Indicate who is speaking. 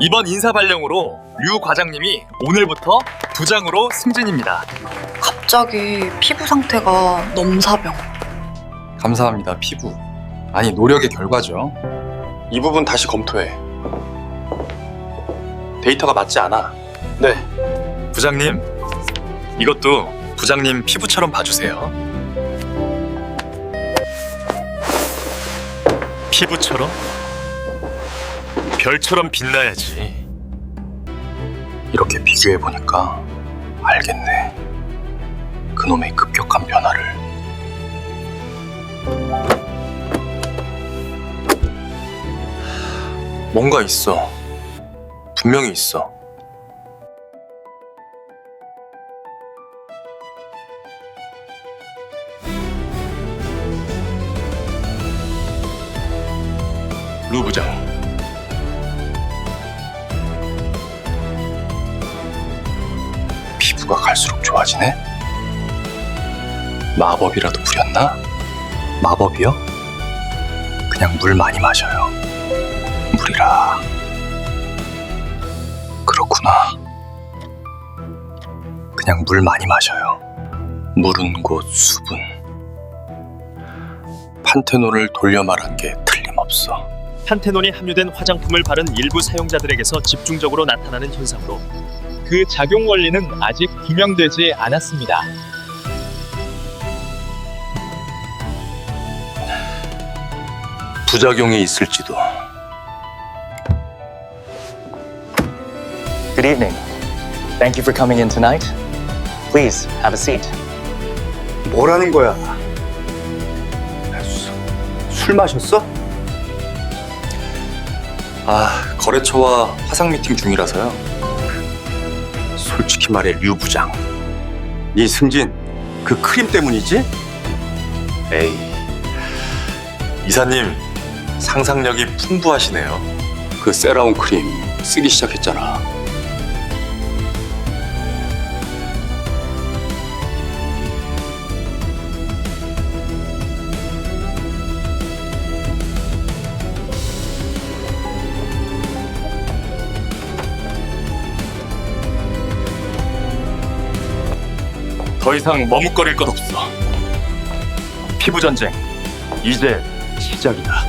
Speaker 1: 이번 인사 발령으로 류 과장님이 오늘부터 부장으로 승진입니다.
Speaker 2: 갑자기 피부 상태가 넘사병.
Speaker 3: 감사합니다, 피부. 아니, 노력의 결과죠.
Speaker 4: 이 부분 다시 검토해. 데이터가 맞지 않아.
Speaker 1: 네. 부장님, 이것도 부장님 피부처럼 봐주세요. 피부처럼? 별처럼 빛나야지.
Speaker 4: 이렇게 비교해 보니까 알겠네. 그놈의 급격한 변화를. 뭔가 있어. 분명히 있어. 루 부장. 피부가 갈수록 좋아지네? 마법이라도 부렸나? 마법이요? 그냥 물 많이 마셔요. 물이라. 그렇구나. 그냥 물 많이 마셔요. 물은 곧 수분. 판테놀을 돌려 말한 게 틀림없어.
Speaker 5: 판테놀이 함유된 화장품을 바른 일부 사용자들에게서 집중적으로 나타나는 현상으로
Speaker 6: 그 작용 원리는 아직 규명되지 않았습니다.
Speaker 4: 부작용이 있을지도.
Speaker 7: Good evening. Thank you for coming in tonight. Please have a seat.
Speaker 8: 뭐라는 거야? 술, 술 마셨어?
Speaker 4: 아, 거래처와 화상 미팅 중이라서요. 솔직히 말해 류 부장.
Speaker 8: 네 승진 그 크림 때문이지?
Speaker 4: 에이. 이사님, 상상력이 풍부하시네요. 그 세라운 크림 쓰기 시작했잖아.
Speaker 1: 더 이상 머뭇거릴 것 없어. 피부 전쟁 이제 시작이다.